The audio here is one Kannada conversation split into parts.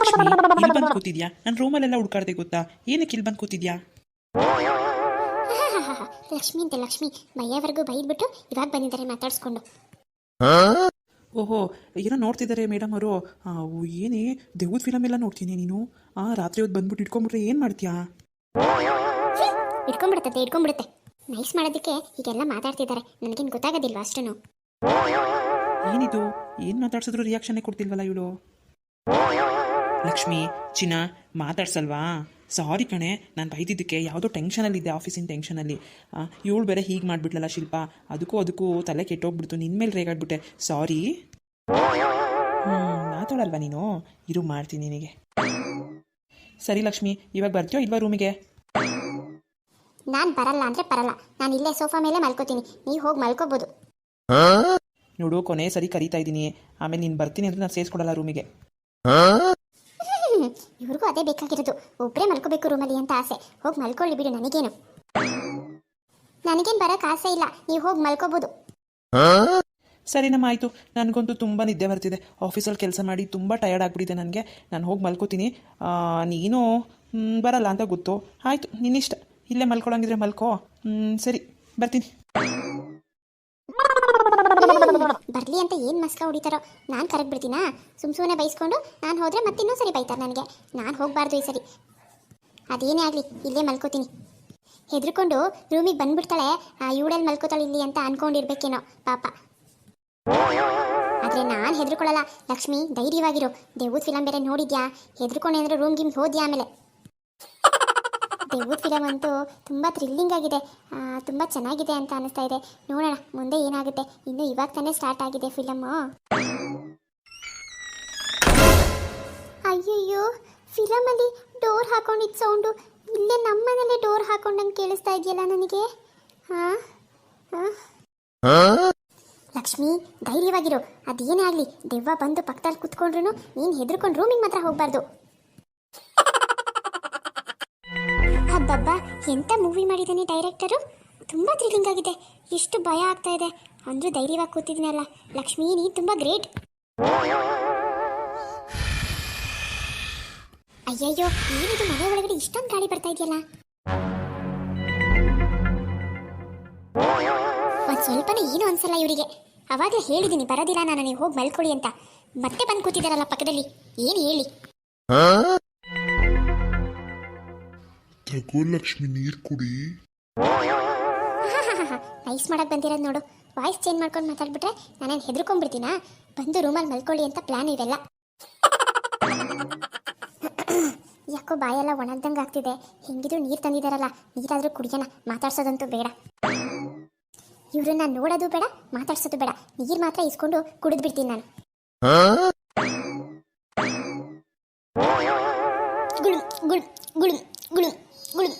ಲಕ್ಷ್ಮಿ ಇಲ್ಲಿ ಬಂದು ಕೂತಿದ್ಯಾ? ನಾನು ರೂಮಲ್ಲೆಲ್ಲ ಹುಡ್ಕಾಡ್ದೆ ಗೊತ್ತಾ? ಏನಕ್ಕೆ ಇಲ್ಲಿ ಬಂದು ಕೂತಿದ್ಯಾ? ಲಕ್ಷ್ಮಿ ಅಂತ ಲಕ್ಷ್ಮಿ ಮೈಯವರೆಗೂ ಬೈದ್ಬಿಟ್ಟು ಇವಾಗ ಬಂದಿದ್ದಾರೆ ಮಾತಾಡ್ಸ್ಕೊಂಡು. ಓಹೋ ಏನೋ ನೋಡ್ತಿದ್ದಾರೆ ಮೇಡಮ್ ಅವರು. ಏನೇ ದೆವ್ವದ ಫಿಲಂ ಎಲ್ಲ ನೋಡ್ತೀನಿ ನೀನು? ಆ ರಾತ್ರಿ ಹೊತ್ತು ಬಂದ್ಬಿಟ್ಟು ಇಟ್ಕೊಂಡ್ಬಿಟ್ರೆ ಏನು ಮಾಡ್ತೀಯಾ? ಇಟ್ಕೊಂಡ್ಬಿಡುತ್ತೆ ಇಟ್ಕೊಂಡ್ಬಿಡುತ್ತೆ. ನೈಸ್ ಮಾಡೋದಕ್ಕೆ ಈಗೆಲ್ಲ ಮಾತಾಡ್ತಿದ್ದಾರೆ ನನಗೇನು ಗೊತ್ತಾಗೋದಿಲ್ವಾ ಅಷ್ಟೂ ಏನಿದು? ಏನು ಮಾತಾಡ್ಸಿದ್ರು ರಿಯಾಕ್ಷನ್ ಕೊಡ್ತಿಲ್ವಲ್ಲ ಇವಳು? ಲಕ್ಷ್ಮಿ ಚಿನ್ನ ಮಾತಾಡ್ಸಲ್ವಾ? ಸಾರಿ ಕಣೆ ನಾನು ಬೈದಿದ್ದಕ್ಕೆ ಯಾವುದೋ ಟೆನ್ಷನಲ್ಲಿದ್ದೆ ಆಫೀಸಿನ ಟೆನ್ಷನಲ್ಲಿ ಇವಳು ಬೇರೆ ಹೀಗೆ ಮಾಡಿಬಿಟ್ಲಲ್ಲ ಶಿಲ್ಪ. ಅದಕ್ಕೂ ಅದಕ್ಕೂ ತಲೆ ಕೆಟ್ಟೋಗ್ಬಿಡ್ತು ನಿನ್ನ ಮೇಲೆ ರೇಗಾಡ್ಬಿಟ್ಟೆ ಸಾರಿ ಹ್ಞೂ ಮಾತಾಡಲ್ವಾ ನೀನು? ಇರು ಮಾಡ್ತೀನಿ ನಿನಗೆ. ಸರಿ ಲಕ್ಷ್ಮಿ ಇವಾಗ ಬರ್ತೀಯೋ ಇಲ್ವಾ ರೂಮಿಗೆ ನಾನು ಬರಲ್ಲ ಅಂದರೆ ಬರಲ್ಲ. ನಾನು ಇಲ್ಲೇ ಸೋಫಾ ಮೇಲೆ ಮಲ್ಕೋತೀನಿ. ನೀವು ಹೋಗಿ ಮಲ್ಕೋಬೋದು. ನೋಡು ಕೊನೆ ಸರಿ ಕರಿತಾ ಇದ್ದೀನಿ. ಆಮೇಲೆ ನೀನು ಬರ್ತೀನಿ ಅಂದರೆ ನಾನು ಸೇರಿಸ್ಕೊಡಲ್ಲ ರೂಮಿಗೆ ಇವ್ರಿಗೂ ಅದೇ ಬೇಕಾಗಿರೋದು. ಒಬ್ಬರೇ ಮಲ್ಕೋಬೇಕು ರೂಮಲ್ಲಿ ಅಂತ ಆಸೆ. ಹೋಗಿ ಮಲ್ಕೊಳ್ಳಿ ಬಿಡು ನನಗೇನು. ನನಗೇನು ಬರೋಕ್ಕೆ ಆಸೆ ಇಲ್ಲ. ನೀವು ಹೋಗಿ ಮಲ್ಕೋಬೋದು. ಸರಿನಮ್ಮ ಆಯಿತು. ನನಗಂತೂ ತುಂಬ ನಿದ್ದೆ ಬರ್ತಿದೆ. ಆಫೀಸಲ್ಲಿ ಕೆಲಸ ಮಾಡಿ ತುಂಬ ಟಯರ್ಡ್ ಆಗಿಬಿಟ್ಟಿದೆ ನನಗೆ. ನಾನು ಹೋಗಿ ಮಲ್ಕೋತೀನಿ. ಆ, ನೀನು ಮ್, ಬರಲ್ಲ ಅಂತ ಗೊತ್ತು. ಆಯಿತು ನಿನ್ನಿಷ್ಟ. ಇಲ್ಲೇ ಮಲ್ಕೊಳಂಗಿದ್ರೆ ಮಲ್ಕೋ. ಮ್, ಸರಿ ಬರ್ತೀನಿ. ಬರಲಿ ಅಂತ ಏನು ಮಸ್ಕ ಹೊಡಿತಾರೋ. ನಾನು ಕರೆಕ್ಟ್ ಬಿಡ್ತೀನಾ? ಸುಮ್ ಸುಮ್ಮನೆ ಬೈಸ್ಕೊಂಡು ನಾನು ಹೋದ್ರೆ ಮತ್ತೆ ಇನ್ನೂ ಸರಿ ಬೈತಾರೆ ನನಗೆ. ನಾನು ಹೋಗ್ಬಾರ್ದು ಈ ಸರಿ. ಅದೇನೇ ಆಗಲಿ, ಇಲ್ಲೇ ಮಲ್ಕೋತೀನಿ. ಹೆದರ್ಕೊಂಡು ರೂಮಿಗೆ ಬಂದ್ಬಿಡ್ತಾಳೆ. ಇವಳಲ್ಲಿ ಮಲ್ಕೋತಾಳೆ ಇಲ್ಲಿ ಅಂತ ಅನ್ಕೊಂಡಿರ್ಬೇಕೇನೋ, ಪಾಪ. ಆದ್ರೆ ನಾನು ಹೆದರ್ಕೊಳ್ಳಲ್ಲ. ಲಕ್ಷ್ಮಿ, ಧೈರ್ಯವಾಗಿರು. ದೇವೂತ್ ಫಿಲಂ ಬೇರೆ ನೋಡಿದ್ಯಾ? ಹೆದ್ರಕೊಂಡೆ ಅಂದ್ರೆ ರೂಮ್ ಗಿಮ್ ಹೋದ್ಯಾ ಆಮೇಲೆ? ದೆವ್ವದ ಫಿಲಮ್ ಅಂತೂ ತುಂಬ ಥ್ರಿಲ್ಲಿಂಗ್ ಆಗಿದೆ. ತುಂಬ ಚೆನ್ನಾಗಿದೆ ಅಂತ ಅನಿಸ್ತಾ ಇದೆ. ನೋಡೋಣ, ಮುಂದೆ ಏನಾಗುತ್ತೆ? ಇನ್ನು ಇವಾಗ ತಾನೇ ಸ್ಟಾರ್ಟ್ ಆಗಿದೆ ಫಿಲಮ್ಮು ಅಯ್ಯಯ್ಯೋ ಫಿಲಮಲ್ಲಿ ಡೋರ್ ಹಾಕೊಂಡಿದ್ದ ಸೌಂಡು ಇಲ್ಲೇ ನಮ್ಮನೇಲೆ ಡೋರ್ ಹಾಕೊಂಡಂಗೆ ಕೇಳಿಸ್ತಾ ಇದೆಯಲ್ಲ ನನಗೆ? ಹಾಂ ಲಕ್ಷ್ಮಿ, ಧೈರ್ಯವಾಗಿರು. ಅದೇನೇ ಆಗಲಿ, ದೆವ್ವ ಬಂದು ಪಕ್ಕದಲ್ಲಿ ಕುತ್ಕೊಂಡ್ರು ನೀನು ಹೆದರ್ಕೊಂಡು ರೂಮಿಗೆ ಮಾತ್ರ ಹೋಗಬಾರ್ದು. ಎಂತ ಮೂವಿ ಮಾಡಿದ್ದಾನೆ ಡೈರೆಕ್ಟರು ತುಂಬ ಥ್ರಿಲ್ಲಿಂಗ್ ಆಗಿದೆ. ಎಷ್ಟು ಭಯ ಆಗ್ತಾ ಇದೆ. ಅಂದರೂ ಧೈರ್ಯವಾಗಿ ಕೂತಿದ್ದೀನಲ್ಲ ಲಕ್ಷ್ಮೀ ನೀ ತುಂಬ ಗ್ರೇಟ್ ಅಯ್ಯಯ್ಯೋ ಏನಿದು ಮನೆ ಒಳಗಡೆ ಇಷ್ಟೊಂದು ಗಾಳಿ ಬರ್ತಾ ಇದೆಯಲ್ಲ? ಒಂದು ಸ್ವಲ್ಪನೇ ಏನು ಅನ್ಸಲ್ಲ ಇವರಿಗೆ. ಅವಾಗಲೇ ಹೇಳಿದ್ದೀನಿ, ಬರೋದಿಲ್ಲ ನಾನು, ನೀವು ಹೋಗಿ ಮಲ್ಕೊಳ್ಳಿ ಅಂತ. ಮತ್ತೆ ಬಂದು ಕೂತಿದ್ದಾರಲ್ಲ ಪಕ್ಕದಲ್ಲಿ. ಏನು ಹೇಳಿ? ತಗೋ ಲಕ್ಷ್ಮಿ ನೀರ್ ಕುಡಿ. ನೈಸ್ ಮಾಡಕ್ ಬಂದಿರೋದು ನೋಡು. ವಾಯ್ಸ್ ಚೇಂಜ್ ಮಾಡ್ಕೊಂಡು ಮಾತಾಡ್ಬಿಟ್ರೆ ನಾನೇನು ಹೆದರ್ಕೊಂಡ್ಬಿಡ್ತೀನಾ? ಬಂದು ರೂಮಲ್ಲಿ ಮಲ್ಕೊಳ್ಳಿ ಅಂತ ಪ್ಲಾನ್ ಇದೆಲ್ಲ ಯಾಕೋ ಬಾಯೆಲ್ಲ ಒಣಗ್ದಂಗೆ ಆಗ್ತಿದೆ. ಹೆಂಗಿದ್ರು ನೀರು ತಂದಿದಾರಲ್ಲ ನೀರಾದರೂ ಕುಡಿಯೋಣ. ಮಾತಾಡ್ಸೋದಂತೂ ಬೇಡ. ಇವ್ರನ್ನ ನೋಡೋದು ಬೇಡ ಮಾತಾಡ್ಸೋದು ಬೇಡ. ನೀರು ಮಾತ್ರ ಇಸ್ಕೊಂಡು ಕುಡಿದ್ಬಿಡ್ತೀನಿ ನಾನು. ಗುಳು ಗುಳು ಗುಳು ಗುಳು. ಗುಳು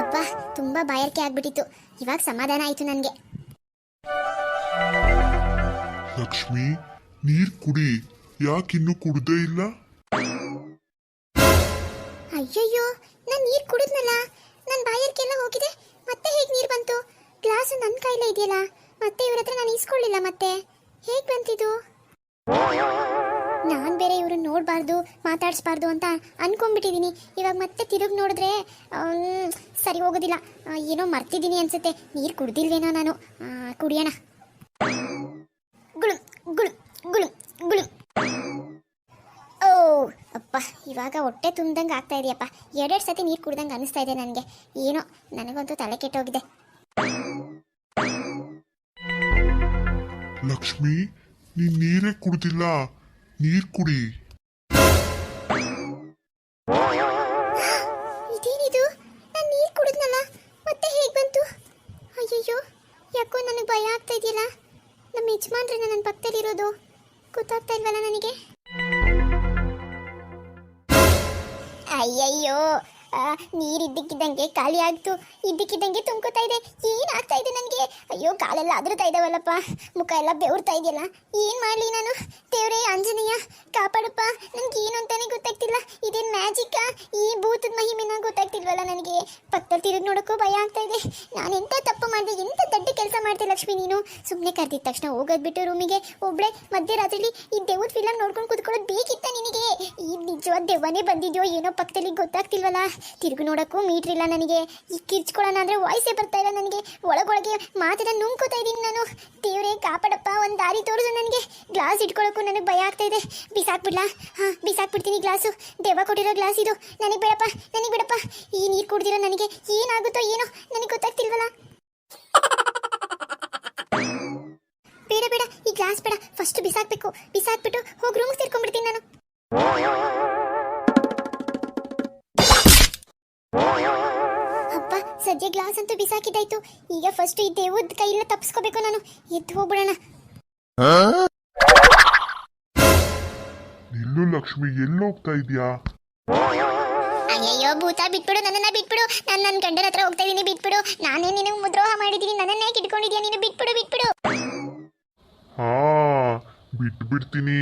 ಅಪ್ಪ ತುಂಬಾ ಬಾಯಾರಿಕೆ ಆಗ್ಬಿಟ್ಟಿತ್ತು. ಇವಾಗ ಸಮಾಧಾನ ಆಯ್ತು ನನಗೆ. ಲಕ್ಷ್ಮಿ ನೀರ್ ಕುಡಿ. ಯಾಕಿನ್ನು ಕುಡ್ದೇ ಇಲ್ಲ? ಅಯ್ಯಯ್ಯೋ ನಾನು ನೀರು ಕುಡಿದ್ನಲ್ಲ. ನನ್ನ ಬಾಯಾರಿಕೆ ಎಲ್ಲ ಹೋಗಿದೆ. ಮತ್ತೆ ಹೇಗ್ ನೀರು ಬಂತು? ಗ್ಲಾಸ್ ನನ್ನ ಕೈಲೇ ಇದೆಯಲ್ಲ. ಮತ್ತೆ ಇವ್ರ ಹತ್ರ ನಾನು ಇಸ್ಕೊಳ್ಳಿಲ್ಲ ಮತ್ತೆ. ಹೇಗ್ ಬಂತಿದು? ನಾನು ಬೇರೆ ಇವರು ನೋಡಬಾರ್ದು, ಮಾತಾಡಿಸ್ಬಾರ್ದು ಅಂತ ಅನ್ಕೊಂಡ್ಬಿಟ್ಟಿದ್ದೀನಿ ಇವಾಗ ಮತ್ತೆ ತಿರುಗಿ ನೋಡಿದ್ರೆ ಸರಿ ಹೋಗೋದಿಲ್ಲ. ಏನೋ ಮರ್ತಿದ್ದೀನಿ ಅನ್ಸುತ್ತೆ. ನೀರು ಕುಡ್ದಿಲ್ವೇನೋ ನಾನು. ಕುಡಿಯೋಣ. ಗುಳು ಗುಳು ಗುಳು ಗುಳು. ಓ, ಅಪ್ಪ, ಇವಾಗ ಹೊಟ್ಟೆ ತುಂಬ್ದಂಗೆ ಆಗ್ತಾ ಇದೆಯಪ್ಪ. ಎರಡೆರಡು ಸತಿ ನೀರು ಕುಡ್ದಂಗೆ ಅನಿಸ್ತಾ ಇದೆ ನನಗೆ. ಏನೋ, ನನಗಂತೂ ತಲೆ ಕೆಟ್ಟೋಗಿದೆ. ಲಕ್ಷ್ಮಿ, ನೀನ್ ನೀರೇ ಕುಡ್ದಿಲ್ಲ. ನೀರ್ ಕುಡಿ ಇದೇನಿದು? ನಾನು ನೀರು ಕುಡಿದ್ನಲ್ಲ, ಮತ್ತೆ ಹೇಗೆ ಬಂತು? ಅಯ್ಯಯ್ಯೋ, ಯಾಕೋ ನನಗೆ ಭಯ ಆಗ್ತಾ ಇದೆಯಲ್ಲ? ನಮ್ಮ ಯಜಮಾನ್ರೆ ನನ್ನ ಪಕ್ಕದಲ್ಲಿರೋದು ಗೊತ್ತಾಗ್ತಾ ಇಲ್ವಲ್ಲ ನನಗೆ? ಅಯ್ಯಯ್ಯೋ ನೀರು ಇದ್ದಕ್ಕಿದ್ದಂಗೆ ಖಾಲಿ ಆಗ್ತು, ಇದ್ದಕ್ಕಿದ್ದಂಗೆ ತುಂಬ್ಕೋತಾ ಇದೆ, ಏನಾಗ್ತಾ ಅಯ್ಯೋ, ಕಾಲೆಲ್ಲ ಅದ್ರತಾ ಇದಾವಲ್ಲಪ್ಪ. ಮುಖ ಎಲ್ಲ ಬೆವರ್ತಾ ಇದೆಯಲ್ಲ. ಏನು ಮಾಡಲಿ ನಾನು? ದೇವ್ರೇ, ಆಂಜನೇಯ, ಕಾಪಾಡಪ್ಪ. ನನಗೆ ಏನು ಅಂತಾನೆ ಗೊತ್ತಾಗ್ತಿಲ್ಲ. ಇದೇನು ಮ್ಯಾಜಿಕ್? ಈ ಭೂತದ ಮಹಿಮೆನ ಗೊತ್ತಾಗ್ತಿಲ್ವಲ್ಲ ನನಗೆ. ಪಕ್ಕದಲ್ಲಿ ತಿರುಗಿ ನೋಡೋಕ್ಕೂ ಭಯ ಆಗ್ತಾ ಇದೆ. ನಾನು ಎಂತ ತಪ್ಪು ಮಾಡಿದೆ, ಎಂತ ದೊಡ್ಡ ಕೆಲಸ ಮಾಡ್ತೀನಿ ಲಕ್ಷ್ಮಿ ನೀನು? ಸುಮ್ಮನೆ ಕರೆದಿದ್ದ ತಕ್ಷಣ ಹೋಗೋದ್ಬಿಟ್ಟು ರೂಮಿಗೆ. ಒಬ್ಳೆ ಮಧ್ಯರಾತ್ರಿಲಿ ಈ ದೇವ್ರ ಫಿಲಂ ನೋಡ್ಕೊಂಡು ಕುತ್ಕೊಳ್ಳೋದು ಬೇಕಿತ್ತ ನಿನಗೆ? ಈ ನಿಜವಾದ ದೆವ್ವನೇ ಬಂದಿದ್ಯೋ ಏನೋ ಪಕ್ಕದಲ್ಲಿ ಗೊತ್ತಾಗ್ತಿಲ್ವಲ್ಲ? ತಿರುಗಿ ನೋಡಕ್ಕೂ ಮೀಟ್ರಿಲ್ಲ ನನಗೆ. ಈ ಕಿರ್ಚ್ಕೊಳ್ಳೋಣ ಅಂದ್ರೆ ವಾಯ್ಸೇ ಬರ್ತಾ ಇಲ್ಲ ನನಗೆ. ಒಳಗೊಳಗೆ ಮಾತನ್ನ ನುಂಗ್ಕೋತಾ ಇದ್ದೀನಿ ನಾನು. ದೇವ್ರೇ, ಕಾಪಾಡಪ್ಪ, ಒಂದು ದಾರಿ ತೋರಿಸು ನನಗೆ. ಗ್ಲಾಸ್ ಇಟ್ಕೊಳ್ಳೋಕ್ಕೂ ನನಗೆ ಭಯ ಆಗ್ತಾ ಇದೆ. ಬಿಸಾಕ್ಬಿಡ್ಲಾ? ಹಾಂ, ಬಿಸಾಕ್ಬಿಡ್ತೀನಿ ಗ್ಲಾಸು. ದೆವ್ವ ಕೊಟ್ಟಿರೋ ಗ್ಲಾಸ್ ಇದು. ನನಗೆ ಬಿಡಪ್ಪ ನನಗೆ ಬಿಡಪ್ಪ. ಈ ನೀರು ಕುಡ್ದಿರೋ ನನಗೆ ಏನಾಗುತ್ತೋ ಏನೋ ನನಗೆ ಗೊತ್ತಾಗ್ತಿಲ್ವಲ್ಲ? ಬೇಡ ಬೇಡ, ಈ ಗ್ಲಾಸ್ ಬೇಡ. ಫಸ್ಟ್ ಬಿಸಾಕ್ಬೇಕು. ಬಿಸಾಕ್ಬಿಟ್ಟು ಹೋಗಿ ರೂಮ್ ಸೇರ್ಕೊಂಡ್ಬಿಡ್ತೀನಿ ನಾನು. ಸದ್ಯ ಗ್ಲಾಸ್ ಅಂತೂ ಬಿಸಾಕಿದ್ದಾಯ್ತು. ಈಗ ಫಸ್ಟ್ ಈ ದೇವದ ಕೈಯಿಂದ ತಪ್ಪಿಸ್ಕೋಬೇಕು ನಾನು. ಎದ್ದು ಹೋಗ್ಬಿಡೋಣ. ನಿಲ್ಲು ಲಕ್ಷ್ಮಿ ಎಲ್ಲೋಗ್ತಾ ಇದ್ಯಾ? ಅಯ್ಯಯ್ಯೋ ಭೂತ ಬಿಟ್ಬಿಡು ನನ್ನನ್ನ ಬಿಟ್ಬಿಡು. ನಾನು ನನ್ನ ಗಂಡನ ಹತ್ರ ಹೋಗ್ತಾ ಇದೀನಿ ಬಿಟ್ಬಿಡು. ನಾನೇ ನಿನಗೆ ಮುದ್ರೋಹ ಮಾಡಿದೀನಿ ನನ್ನನ್ನೇ ಕಿಟ್ಕೊಂಡಿದ್ಯಾ ನೀನು? ಬಿಟ್ಬಿಡು ಬಿಟ್ಬಿಡು. ಹಾ ಬಿಟ್ಬಿಡ್ತೀನಿ.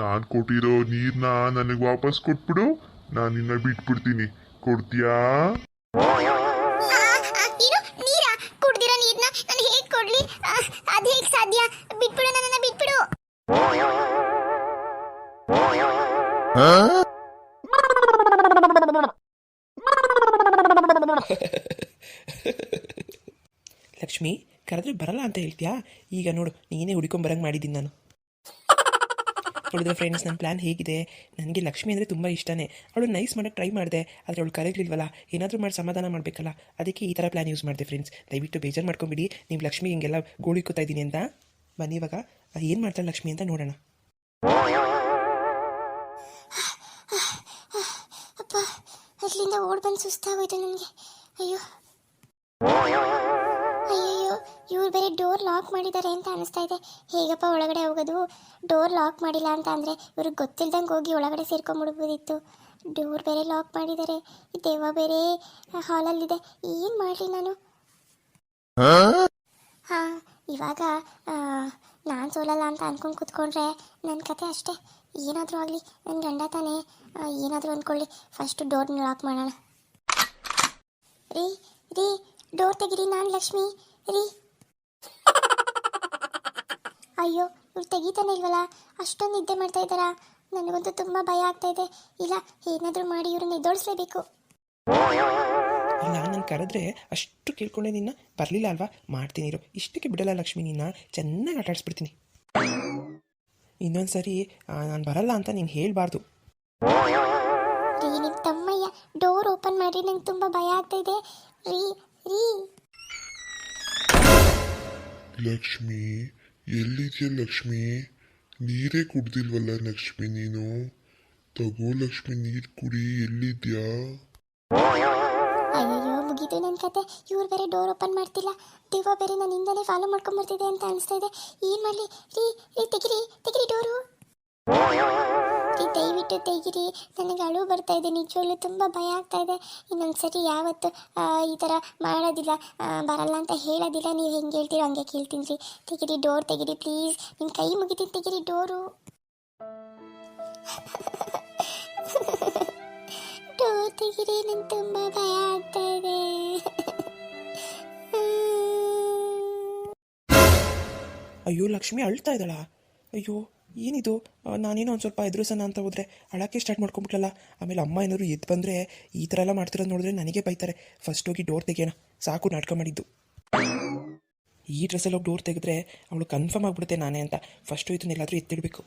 ನಾನ್ ಕೊಟ್ಟಿರೋ ನೀರ್ನ ನನಗೆ ವಾಪಸ್ ಕೊಟ್ಬಿಡು. ನಾನು ನಿನ್ನ ಬಿಟ್ಬಿಡ್ತೀನಿ. ಕೊಡ್ತೀಯಾ? ಲಕ್ಷ್ಮಿ, ಕರೆದ್ರೆ ಬರಲ್ಲ ಅಂತ ಹೇಳ್ತೀಯಾ? ಈಗ ನೋಡು, ನೀನೇ ಹುಡ್ಕೊಂಬರಂಗೆ ಮಾಡಿದ್ದೀನಿ ನಾನು. ನೋಡಿದ್ರೆ ಫ್ರೆಂಡ್ಸ್ ನನ್ನ ಪ್ಲ್ಯಾನ್ ಹೇಗಿದೆ. ನನಗೆ ಲಕ್ಷ್ಮಿ ಅಂದರೆ ತುಂಬ ಇಷ್ಟನೇ. ಅವಳು ನೈಸ್ ಮಾಡೋಕ್ಕೆ ಟ್ರೈ ಮಾಡಿದೆ, ಆದರೆ ಅವಳು ಕರೆಗ್ಲಿಲ್ವಲ್ಲ ಏನಾದರೂ ಮಾಡಿ ಸಮಾಧಾನ ಮಾಡಬೇಕಲ್ಲ? ಅದಕ್ಕೆ ಈ ಥರ ಪ್ಲ್ಯಾನ್ ಯೂಸ್ ಮಾಡಿದೆ ಫ್ರೆಂಡ್ಸ್ ದಯವಿಟ್ಟು ಬೇಜಾರು ಮಾಡ್ಕೊಂಬಿಡಿ. ನೀವು ಲಕ್ಷ್ಮಿ ಹಿಂಗೆಲ್ಲ ಗೋಳಿಕೋತಾ ಇದ್ದೀನಿ ಅಂತ. ಬನ್ನಿ ಇವಾಗ. ಏನು ಮಾಡ್ತಾಳೆ ಲಕ್ಷ್ಮಿ ಅಂತ ನೋಡೋಣ. ಅಪ್ಪ ಅಲ್ಲಿಂದ ಓಡ್ ಬಂದು ಸುಸ್ತಾಗೋಯ್ತು ನನಗೆ. ಅಯ್ಯೋ. ಅಯ್ಯಯ್ಯೋ, ಇವ್ರು ಬೇರೆ ಡೋರ್ ಲಾಕ್ ಮಾಡಿದ್ದಾರೆ ಅಂತ ಅನಿಸ್ತಾ ಇದೆ. ಹೇಗಪ್ಪ ಒಳಗಡೆ ಹೋಗೋದು? ಡೋರ್ ಲಾಕ್ ಮಾಡಿಲ್ಲ ಅಂತ ಅಂದರೆ ಇವ್ರಿಗೆ ಗೊತ್ತಿಲ್ದಂಗೆ ಹೋಗಿ ಒಳಗಡೆ ಸೇರ್ಕೊಂಡ್ಬಿಡ್ಬೋದಿತ್ತು ಡೋರ್ ಬೇರೆ ಲಾಕ್ ಮಾಡಿದ್ದಾರೆ. ದೇವ ಬೇರೆ ಹಾಲಲ್ಲಿದೆ. ಏನು ಮಾಡಲಿ ನಾನು? ಹಾಂ, ಇವಾಗ ನಾನು ಸೋಲಲ್ಲ ಅಂತ ಅನ್ಕೊಂಡು ಕೂತ್ಕೊಂಡ್ರೆ ನನ್ನ ಕತೆ ಅಷ್ಟೇ. ಏನಾದರೂ ಆಗಲಿ ನನ್ನ ಗಂಡ ತಾನೇ. ಏನಾದರೂ ಅಂದ್ಕೊಳ್ಳಿ ಫಸ್ಟ್ ಡೋರ್ನ ಲಾಕ್ ಮಾಡೋಣ. ರೀ ರೀ ಡೋರ್ ತೆಗಿರಿ ನಾನು ಲಕ್ಷ್ಮಿ. ರೀ. ಅಯ್ಯೋ, ಇವ್ರು ತೆಗೀತಾನೆ ಇಲ್ವಲ್ಲ? ಅಷ್ಟೊಂದು ನಿದ್ದೆ ಮಾಡ್ತಾ ಇದ್ದಾರಾ? ನನಗಂತೂ ತುಂಬ ಭಯ ಆಗ್ತಾ ಇದೆ. ಇಲ್ಲ, ಏನಾದರೂ ಮಾಡಿ ಇವ್ರನ್ನ ನಿದ್ದೋಡಿಸ್ಲೇಬೇಕು ನಾನು ಕರೆದ್ರೆ ಅಷ್ಟು ಕೇಳ್ಕೊಂಡೆ ನಿನ್ನ. ಬರಲಿಲ್ಲ ಅಲ್ವಾ? ಮಾಡ್ತೀನಿ ಇರೋ. ಇಷ್ಟಕ್ಕೆ ಬಿಡಲ್ಲ ಲಕ್ಷ್ಮಿ ನಿನ್ನ ಚೆನ್ನಾಗಿ ಆಟ ಆಡಿಸ್ಬಿಡ್ತೀನಿ ಇನ್ನೊಂದು ಸರಿ ನಾನು ಬರಲ್ಲ ಅಂತ ನೀನು ಹೇಳಬಾರ್ದು. ರೀ ನಿಮ್ಮ ತಮ್ಮಯ್ಯ ಡೋರ್ ಓಪನ್ ಮಾಡಿ ನಂಗೆ ತುಂಬ ಭಯ ಆಗ್ತಾ ಇದೆ ರೀ ರೀ. ಲಕ್ಷ್ಮಿ ಎಲ್ಲಿದ್ಯ ಲಕ್ಷ್ಮಿ? ನೀರೇ ಕುಡ್ದಿಲ್ವಲ್ಲ ಲಕ್ಷ್ಮಿ ನೀನು? ತಗೋ ಲಕ್ಷ್ಮಿ ನೀರು ಕುಡಿ ಎಲ್ಲಿದ್ಯಾ? ನನ್ನ ಕತೆ? ಇವ್ರು ಬೇರೆ ಡೋರ್ ಓಪನ್ ಮಾಡ್ತಿಲ್ಲ. ದೇವ ಬೇರೆ ನಾನು ಹಿಂದೆ ಫಾಲೋ ಮಾಡ್ಕೊಂಬರ್ತಿದೆ ಅಂತ ಅನಿಸ್ತಾ ಇದೆ. ಏನು ಮಾಡಲಿ? ರೀ ರೀ, ತೆಗಿರಿ ತೆಗಿರಿ ಡೋರು ದಯವಿಟ್ಟು ತೆಗಿರಿ. ನನಗೆ ಅಳು ಬರ್ತಾ ಇದೆ, ನಿಜವಾಗ್ಲೂ ತುಂಬ ಭಯ ಆಗ್ತಾ ಇದೆ. ಇನ್ನೊಂದು ಸರಿ ಯಾವತ್ತು ಈ ಥರ ಮಾಡೋದಿಲ್ಲ. ಬರಲ್ಲ ಅಂತ ಹೇಳೋದಿಲ್ಲ. ನೀವು ಹೆಂಗೆ ಹೇಳ್ತೀರೋ ಹಂಗೆ ಕೇಳ್ತೀನಿ ರೀ. ತೆಗಿರಿ ಡೋರ್ ತೆಗಿರಿ ಪ್ಲೀಸ್ ನಿಮ್ಮ ಕೈ ಮುಗಿತೀನಿ, ತೆಗಿರಿ ಡೋರು ಡೋರ್ ತೆಗಿರಿ ನಂಗೆ ತುಂಬ ಭಯ ಆಗ್ತಾ ಇದೆ ಅಯ್ಯೋ ಲಕ್ಷ್ಮಿ ಅಳ್ತಾ ಇದ್ದಾಳ? ಅಯ್ಯೋ ಏನಿದು? ನಾನೇನೋ ಒಂದು ಸ್ವಲ್ಪ ಎದುರಿಸೋಣ ಅಂತ ಹೋದ್ರೆ ಅಳಕ್ಕೆ ಸ್ಟಾರ್ಟ್ ಮಾಡ್ಕೊಂಬಿಟ್ಲಲ್ಲ ಆಮೇಲೆ ಅಮ್ಮ ಏನಾದ್ರು ಎದ್ದು ಬಂದರೆ ಈ ಥರ ಎಲ್ಲ ಮಾಡ್ತಿರೋದು ನೋಡಿದ್ರೆ ನನಗೆ ಬೈತಾರೆ. ಫಸ್ಟ್ ಹೋಗಿ ಡೋರ್ ತೆಗಿಯೋಣ. ಸಾಕು ನಾಟಕ ಮಾಡಿದ್ದು. ಈ ಡ್ರೆಸ್ಸಲ್ಲಿ ಹೋಗಿ ಡೋರ್ ತೆಗೆದ್ರೆ ಅವಳು ಕನ್ಫರ್ಮ್ ಆಗಿಬಿಡುತ್ತೆ ನಾನೇ ಅಂತ. ಫಸ್ಟು ಇದನ್ನೆಲ್ಲಾದರೂ ಎತ್ತಿಡಬೇಕು.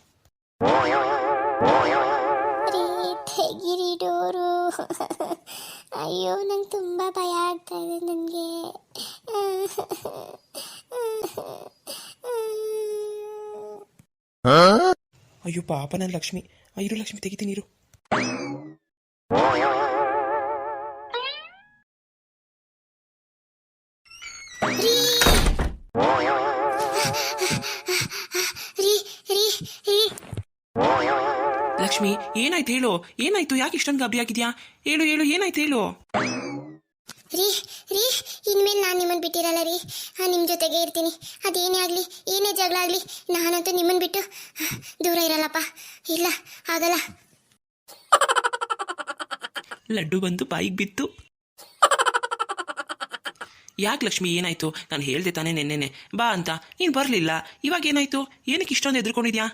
ತೆಗಿರಿ ಅಯ್ಯೋ ನಂಗೆ ತುಂಬ ಭಯ ಆಗ್ತಾ ಇದೆ ನನಗೆ. ಅಯ್ಯೋ ಪಾಪ ನನ್ನ ಲಕ್ಷ್ಮಿ. ಇರು ಲಕ್ಷ್ಮಿ ತೆಗಿತೀನಿ ಇರು. ಏನಾಯ್ತು ಹೇಳು? ಏನಾಯ್ತು? ಯಾಕೆ ಇಷ್ಟೊಂದು ಗಾಬರಿ ಆಗಿದ್ಯಾ? ಹೇಳು ಹೇಳು ಏನಾಯ್ತು ಹೇಳು? ರೀ ರೀ ಇನ್ಮೇಲೆ ನಾನು ನಿಮ್ಮನ್ನು ಬಿಟ್ಟಿರಲ್ಲ ರೀ. ನಿಮ್ಮ ಜೊತೆಗೆ ಇರ್ತೀನಿ. ಅದೇನೇ ಆಗಲಿ ಏನೇ ಜಗಳ ಆಗಲಿ ನಾನಂತೂ ನಿಮ್ಮನ್ನು ಬಿಟ್ಟು ದೂರ ಇರಲ್ಲಪ್ಪ. ಇಲ್ಲ ಆಗಲ್ಲ. ಲಡ್ಡು ಬಂದು ಬಾಯಿಗೆ ಬಿತ್ತು. ಯಾಕೆ ಲಕ್ಷ್ಮಿ ಏನಾಯ್ತು? ನಾನು ಹೇಳ್ದೆ ತಾನೇ ನೆನ್ನೆನೆ. ಬಾ ಅಂತ. ನೀನು ಬರಲಿಲ್ಲ. ಇವಾಗ ಏನಾಯ್ತು? ಏನಕ್ಕೆ ಇಷ್ಟೊಂದು ಎದ್ರುಕೊಂಡಿದ್ಯಾ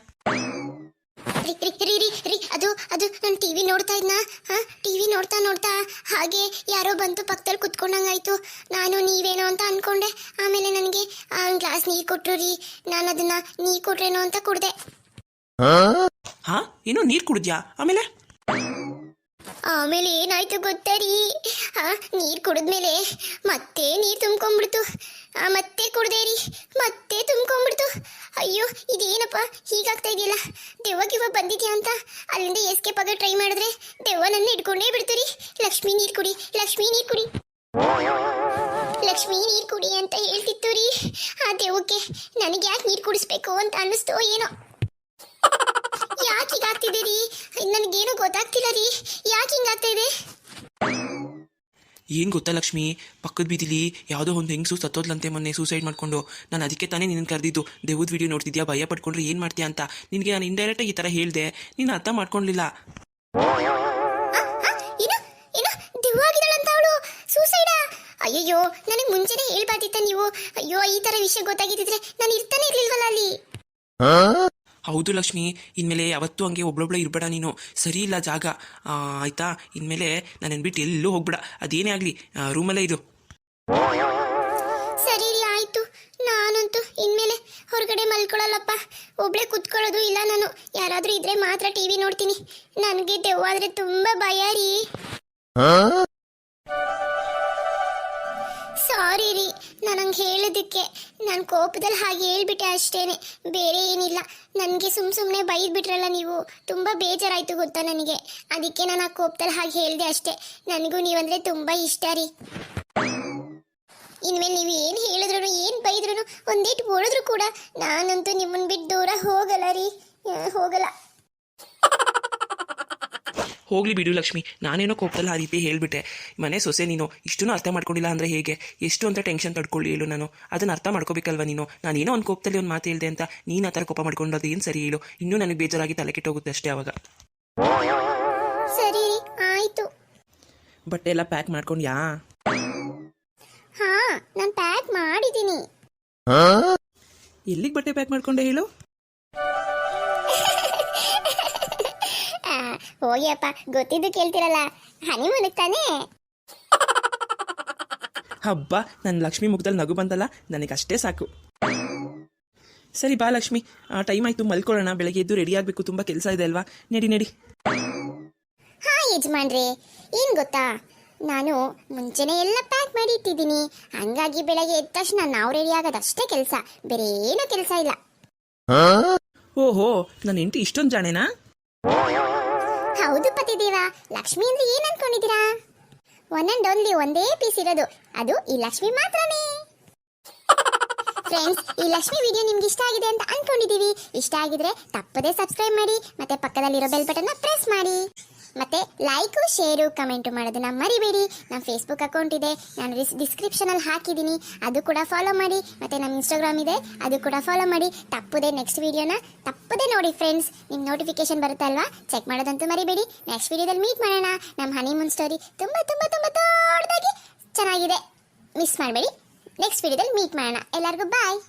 ರೀ ರೀ ರೀ ಅದು ಅದು ನಾನು ಟಿವಿ ನೋಡ್ತಾ ಇದ್ನ. ಹಾ ಟಿವಿ ನೋಡ್ತಾ ನೋಡ್ತಾ ಹಾಗೆ ಯಾರೋ ಬಂತು ಪಕ್ಕದಲ್ಲಿ ಕುತ್ಕೊಂಡಂಗಾಯ್ತು. ನಾನು ನೀವೇನೋ ಅಂತ ಅನ್ಕೊಂಡೆ. ಆಮೇಲೆ ನನಗೆ ಗ್ಲಾಸ್ ನೀರು ಕೊಟ್ರು ರೀ. ನಾನು ಅದನ್ನ ನೀರು ಕೊಟ್ರೇನೋ ಅಂತ ಕುಡ್ದೆ. ಹಾ? ಏನೋ ನೀರು ಕುಡಿದ್ಯಾ? ಆಮೇಲೆ? ಆಮೇಲೆ ಏನಾಯ್ತು ಗೊತ್ತಾ ರೀ? ಆ ನೀರು ಕುಡಿದ್ಮೇಲೆ ಮತ್ತೆ ನೀರು ತುಂಬ್ಕೊಂಡ್ಬಿಡ್ತು. ಮತ್ತೆ ಕುಡ್ದೆ ರೀ ಮತ್ತೆ ತುಂಬ್ಕೊಂಡ್ಬಿಡ್ತು. ಅಯ್ಯೋ, ಇದೇನಪ್ಪ? ಹೀಗಾಗ್ತಾ ಇದೆಯಲ್ಲ? ದೆವ್ವ ಗಿವ್ವ ಬಂದಿದ್ಯಾ ಅಂತ? ಅಲ್ಲಿಂದ ಎಸ್ಕೇಪ್ ಆಗ ಟ್ರೈ ಮಾಡಿದ್ರೆ ದೆವ್ವ ನನ್ನ ಹಿಡ್ಕೊಂಡೇ ಬಿಡ್ತೀರಿ. ಲಕ್ಷ್ಮಿ ನೀರು ಕುಡಿ, ಲಕ್ಷ್ಮಿ ನೀರು ಕುಡಿ. ಲಕ್ಷ್ಮಿ ನೀರು ಕುಡಿ ಅಂತ ಹೇಳ್ತಿತ್ತು ರೀ ಆ ದೆವ್ವಕ್ಕೆ ನನಗೆ ಯಾಕೆ ನೀರು ಕುಡಿಸ್ಬೇಕು ಅಂತ ಅನ್ನಿಸ್ತೋ ಏನೋ. ಯಾಕೆ ಹೀಗಾಗ್ತಿದೆ ರೀ? ನನಗೇನು ಗೊತ್ತಾಗ್ತಿಲ್ಲ ರೀ. ಯಾಕೆ ಹಿಂಗಾಗ್ತಾ ಇದೆ? ಏನು ಗೊತ್ತಾ ಲಕ್ಷ್ಮಿ? ಪಕ್ಕದ ಬೀದಿಲಿ ಯಾವುದೋ ಒಂದು ಹೆಂಗಸು ಸತ್ತೋದ್ಲಂತೆ ಮೊನ್ನೆ ಸೂಸೈಡ್ ಮಾಡ್ಕೊಂಡು. ನಾನು ಅದಕ್ಕೆ ತಾನೇ ನಿನ್ನ ಕರೆದಿದ್ದು. ದೇವದ ವಿಡಿಯೋ ನೋಡ್ತಿದ್ಯಾ? ಭಯ ಪಡ್ಕೊಂಡ್ರೆ ಏನು ಮಾಡ್ತೀಯಾ ಅಂತ. ನಿನಗೆ ನಾನು ಇಂಡೈರೆಕ್ಟಾಗಿ ಈ ಥರ ಹೇಳಿದೆ. ನೀನು ಅರ್ಥ ಮಾಡ್ಕೊಳ್ಲಿಲ್ಲ. ಅಯ್ಯೋ ಏನು ದೆವ್ವ ಆಗಿದ್ದಾಳಂತ ಅವಳು ಸೂಸೈಡ ಅಯ್ಯಯ್ಯೋ ನನಗೆ ಮುಂಚೆನೆ ಹೇಳ್ಬಾರ್ದಿತ್ತ ನೀವು. ಅಯ್ಯೋ ಈ ತರ ವಿಷಯ ಗೊತ್ತಾಗಿದ್ದಿದ್ರೆ ನಾನು ಇರ್ತಾನೆ ಇರ್ಲಿಲ್ವಲ್ಲ ಅಲ್ಲಿ? ಹೌದು ಲಕ್ಷ್ಮಿ ಇನ್ಮೇಲೆ ಯಾವತ್ತೂ ಹಂಗೆ ಒಬ್ಳೊಬ್ಳೆ ಇರಬೇಡ ನೀನು. ಸರಿ ಇಲ್ಲ ಜಾಗ. ಆಯ್ತಾ? ಇನ್ಮೇಲೆ ನಾನು ಅನ್ಬಿಟ್ಟು ಎಲ್ಲೂ ಹೋಗ್ಬೇಡ. ಅದೇನೇ ಆಗಲಿ? ರೂಮಲ್ಲೇ ಇದು ಸರಿ ರೀ ಆಯ್ತು. ನಾನಂತೂ ಇನ್ಮೇಲೆ ಹೊರಗಡೆ ಮಲ್ಕೊಳ್ಳಲ್ಲಪ್ಪ ಒಬ್ಳೆ ಕುತ್ಕೊಳ್ಳೋದು ಇಲ್ಲ ನಾನು. ಯಾರಾದ್ರೂ ಇದ್ರೆ ಮಾತ್ರ ಟಿವಿ ನೋಡ್ತೀನಿ. ನನಗೆ ದೆವ್ವಾದ್ರೆ ತುಂಬಾ ಭಯ ರೀ. ನಾನು ಹಂಗೆ ಹೇಳೋದಕ್ಕೆ ನಾನು ಕೋಪದಲ್ಲಿ ಹಾಗೆ ಹೇಳ್ಬಿಟ್ಟೆ ಅಷ್ಟೇನೆ. ಬೇರೆ ಏನಿಲ್ಲ. ನನಗೆ ಸುಮ್ ಸುಮ್ಮನೆ ಬೈದ್ಬಿಟ್ರಲ್ಲ ನೀವು. ತುಂಬ ಬೇಜಾರಾಯಿತು ಗೊತ್ತಾ ನನಗೆ. ಅದಕ್ಕೆ ನಾನು ಆ ಕೋಪದಲ್ಲಿ ಹಾಗೆ ಹೇಳಿದೆ ಅಷ್ಟೇ. ನನಗೂ ನೀವಂದ್ರೆ ತುಂಬ ಇಷ್ಟ ರೀ. ಇನ್ಮೇಲೆ ನೀವು ಏನು ಹೇಳಿದ್ರು ಏನು ಬೈದ್ರು ಒಂದೇಟು ಹೊಡೆದ್ರು ಕೂಡ ನಾನಂತೂ ನಿಮ್ಮನ್ನು ಬಿಟ್ಟು ದೂರ ಹೋಗಲ್ಲ ರೀ. ಹೋಗಲ್ಲ. ಹೋಗ್ಲಿ ಬಿಡು ಲಕ್ಷ್ಮಿ. ನಾನೇನೋ ಕೋಪದಲ್ಲಿ ಆ ರೀತಿ ಹೇಳ್ಬಿಟ್ಟೆ. ಮನೆ ಸೊಸೆ ನೀನು ಇಷ್ಟೂ ಅರ್ಥ ಮಾಡ್ಕೊಂಡಿಲ್ಲ ಅಂದರೆ ಹೇಗೆ? ಎಷ್ಟು ಅಂತ ಟೆನ್ಷನ್ ತಡ್ಕೊಳ್ಳಿ ಹೇಳು ನಾನು. ಅದನ್ನು ಅರ್ಥ ಮಾಡ್ಕೋಬೇಕಲ್ವ ನೀನು? ನಾನೇನೋ ಒಂದು ಕೋಪದಲ್ಲಿ ಒಂದು ಮಾತು ಹೇಳಿದೆ ಅಂತ ನೀನು ಆ ಥರ ಕೋಪ ಮಾಡ್ಕೊಂಡು ಏನು ಸರಿ ಹೇಳು? ಇನ್ನೂ ನನಗೆ ಬೇಜಾರಾಗಿ ತಲೆ ಕೆಟ್ಟೋಗುತ್ತೆ ಅಷ್ಟೇ ಅವಾಗ. ಸರಿ ಆಯಿತು. ಆಯ್ತು ಬಟ್ಟೆ ಎಲ್ಲ ಪ್ಯಾಕ್ ಮಾಡ್ಕೊಂಡ್ಯಾ? ಹಾ ನಾನು ಪ್ಯಾಕ್ ಮಾಡಿದ್ದೀನಿ. ಎಲ್ಲಿಗೆ ಬಟ್ಟೆ ಪ್ಯಾಕ್ ಮಾಡ್ಕೊಂಡೆ ಹೇಳು? ಹೋಗಿ ಅಪ್ಪ ಗೊತ್ತಿದ್ದು ಕೇಳ್ತಿರಲ್ಲ. ಹನಿ ತಾನೇ? ಹಬ್ಬ ನನ್ನ ಲಕ್ಷ್ಮಿ ಮುಖದಲ್ಲಿ ನಗು ಬಂದಲ್ಲ ನನಗೆ ಅಷ್ಟೇ ಸಾಕು. ಸರಿ ಬಾ ಲಕ್ಷ್ಮಿ ಆ ಟೈಮ್ ಆಯ್ತು ಮಲ್ಕೊಳ್ಳೋಣ ಬೆಳಗ್ಗೆ ಎದ್ದು ರೆಡಿ ಆಗಬೇಕು ತುಂಬಾ ಕೆಲಸ ಇದೆ ಅಲ್ವಾ? ನಡಿ ನಡಿ. ಹಾ ಯಜಮಾನ್ರೆ ಏನ್ ಗೊತ್ತಾ? ನಾನು ಮುಂಚೆನೆ ಎಲ್ಲ ಪ್ಯಾಕ್ ಮಾಡಿ ಇಟ್ಟಿದ್ದೀನಿ. ಹಂಗಾಗಿ ಬೆಳಗ್ಗೆ ಎದ್ದ ತಕ್ಷಣ ನಾವು ರೆಡಿ ಆಗೋದಷ್ಟೇ ಕೆಲಸ ಬೇರೆ ಏನು ಕೆಲಸ ಇಲ್ಲ. ಓಹೋ ನನ್ನ ಹೆಂಡತಿ ಇಷ್ಟೊಂದು ಜಾಣೇನಾ? ಹೌದು ಪತಿದೇವ ಲಕ್ಷ್ಮಿ ಅಂದ್ರೆ ಏನ್ ಅನ್ಕೊಂಡಿದ್ದೀರಾ? ಒನ್ ಅಂಡ್ ಓನ್ಲಿ ಒಂದೇ ಪೀಸ್ ಇರೋದು. ಅದು ಈ ಲಕ್ಷ್ಮಿ ಮಾತ್ರನೇ. ಫ್ರೆಂಡ್ಸ್ ಈ ಲಕ್ಷ್ಮಿ ವಿಡಿಯೋ ನಿಮ್ಗೆ ಇಷ್ಟ ಆಗಿದೆ ಅಂತ ಅನ್ಕೊಂಡಿದೀವಿ ಇಷ್ಟ ಆಗಿದ್ರೆ ತಪ್ಪದೇ ಸಬ್ಸ್ಕ್ರೈಬ್ ಮಾಡಿ, ಮತ್ತೆ ಪಕ್ಕದಲ್ಲಿರೋ ಬೆಲ್ ಬಟನ್ ಪ್ರೆಸ್ ಮಾಡಿ. ಮತ್ತೆ ಲೈಕು, ಶೇರು, ಕಮೆಂಟು ಮಾಡೋದನ್ನ ಮರಿಬೇಡಿ. ನಮ್ಮ ಫೇಸ್ಬುಕ್ ಅಕೌಂಟ್ ಇದೆ. ನಾನು ಡಿಸ್ಕ್ರಿಪ್ಷನ್ ಅಲ್ಲಿ ಹಾಕಿದ್ದೀನಿ. ಅದು ಕೂಡ ಫಾಲೋ ಮಾಡಿ. ಮತ್ತೆ ನಮ್ಮ ಇನ್ಸ್ಟಾಗ್ರಾಮ್ ಇದೆ. ಅದು ಕೂಡ ಫಾಲೋ ಮಾಡಿ. ತಪ್ಪದೆ ನೆಕ್ಸ್ಟ್ ವಿಡಿಯೋನ ತಪ್ಪದೆ ನೋಡಿ ಫ್ರೆಂಡ್ಸ್ ನಿಮ್ ನೋಟಿಫಿಕೇಶನ್ ಬರುತ್ತಲ್ವಾ ಚೆಕ್ ಮಾಡೋದಂತೂ ಮರಿಬೇಡಿ. ನೆಕ್ಸ್ಟ್ ವಿಡಿಯೋದಲ್ಲಿ ಮೀಟ್ ಮಾಡೋಣ. ನಮ್ಮ ಹನಿಮೂನ್ ಸ್ಟೋರಿ ತುಂಬ ತುಂಬ ತುಂಬ ದೊಡ್ಡದಾಗಿ ಚೆನ್ನಾಗಿದೆ. ಮಿಸ್ ಮಾಡಬೇಡಿ. ನೆಕ್ಸ್ಟ್ ವಿಡಿಯೋದಲ್ಲಿ ಮೀಟ್ ಮಾಡೋಣ. ಎಲ್ಲರಿಗೂ ಬಾಯ್